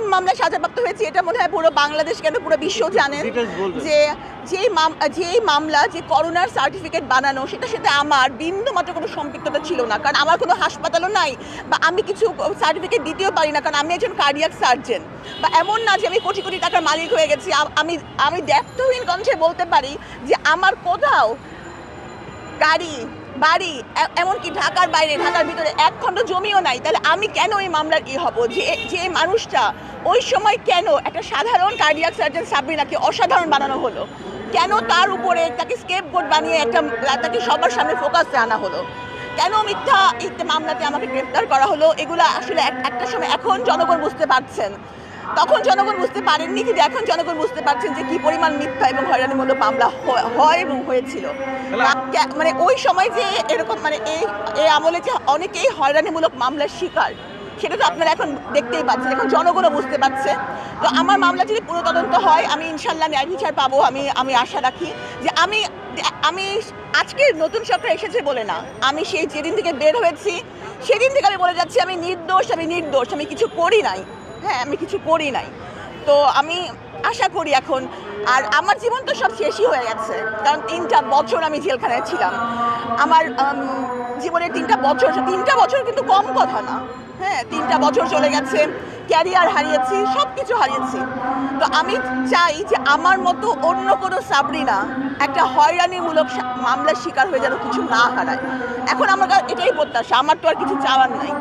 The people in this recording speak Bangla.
এমন মামলা সাজাপ্রাপ্ত হয়েছে এটা মনে হয় পুরো বাংলাদেশ কেন পুরো বিশ্ব জানেন যে যেই যেই মামলা যে করোনার সার্টিফিকেট বানানো সেটার সাথে আমার বিন্দু মাত্র কোনো সম্পৃক্ততা ছিল না। কারণ আমার কোনো হাসপাতালও নাই বা আমি কিছু সার্টিফিকেট দিতেও পারি না কারণ আমি একজন কার্ডিয়াক সার্জন বা এমন না যে আমি কোটি কোটি টাকার মালিক হয়ে গেছি। আম- আমি দ্ব্যর্থহীন কণ্ঠে বলতে পারি যে আমার কোথাও গাড়ি বাড়ি এমনকি ঢাকার বাইরে ঢাকার ভিতরে এক খণ্ড জমিও নাই। তাহলে আমি কেন এই মামলার ই হব? যে যে মানুষটা ওই সময় কেন একটা সাধারণ কার্ডিয়াক সার্জন সাবরিনাকে অসাধারণ বানানো হলো? কেন তার উপরে তাকে স্কেপ বোর্ড বানিয়ে একটা তাকে সবার সামনে ফোকাসে আনা হলো? কেন মিথ্যা ইত্যা মামলাতে আমাকে গ্রেফতার করা হলো? এগুলো আসলে এক- একটা সময় এখন জনগণ বুঝতে পারছেন। তখন জনগণ বুঝতে পারেননি কিন্তু এখন জনগণ বুঝতে পারছেন যে কি পরিমাণ মিথ্যা এবং হয়রানিমূলক মামলা হয়- হয় এবং হয়েছিল। মানে ওই সময় যে এরকম মানে এই এই আমলে যে অনেকেই হয়রানিমূলক মামলার শিকার। সেটা তো আপনারা এখন দেখতেই পাচ্ছেন, এখন জনগণও বুঝতে পারছে। তো আমার মামলা যদি পুরো তদন্ত হয়, আমি ইনশাল্লাহ ন্যায় বিচার পাবো, আমি আমি আশা রাখি যে আমি আমি আজকে নতুন সরকার এসেছে বলে না। আমি সেই যেদিন থেকে বের হয়েছি, সেদিন থেকে আমি বলে যাচ্ছি, আমি নির্দোষ আমি নির্দোষ, আমি কিছু করি নাই। হ্যাঁ আমি কিছু করি নাই। তো আমি আশা করি এখন, আর আমার জীবন তো সব শেষই হয়ে গেছে, কারণ তিনটা বছর আমি জেলখানায় ছিলাম। আমার জীবনের তিনটা বছর তিনটা বছর কিন্তু কম কথা না। হ্যাঁ তিনটা বছর চলে গেছে, ক্যারিয়ার হারিয়েছি সব কিছু হারিয়েছি। তো আমি চাই যে আমার মতো অন্য কোনো সাবরিনা একটা হয়রানিমূলক মামলার শিকার হয়ে যেন কিছু না হারায়। এখন আমার এটাই প্রত্যাশা, আমার তো আর কিছু চাওয়ার নাই।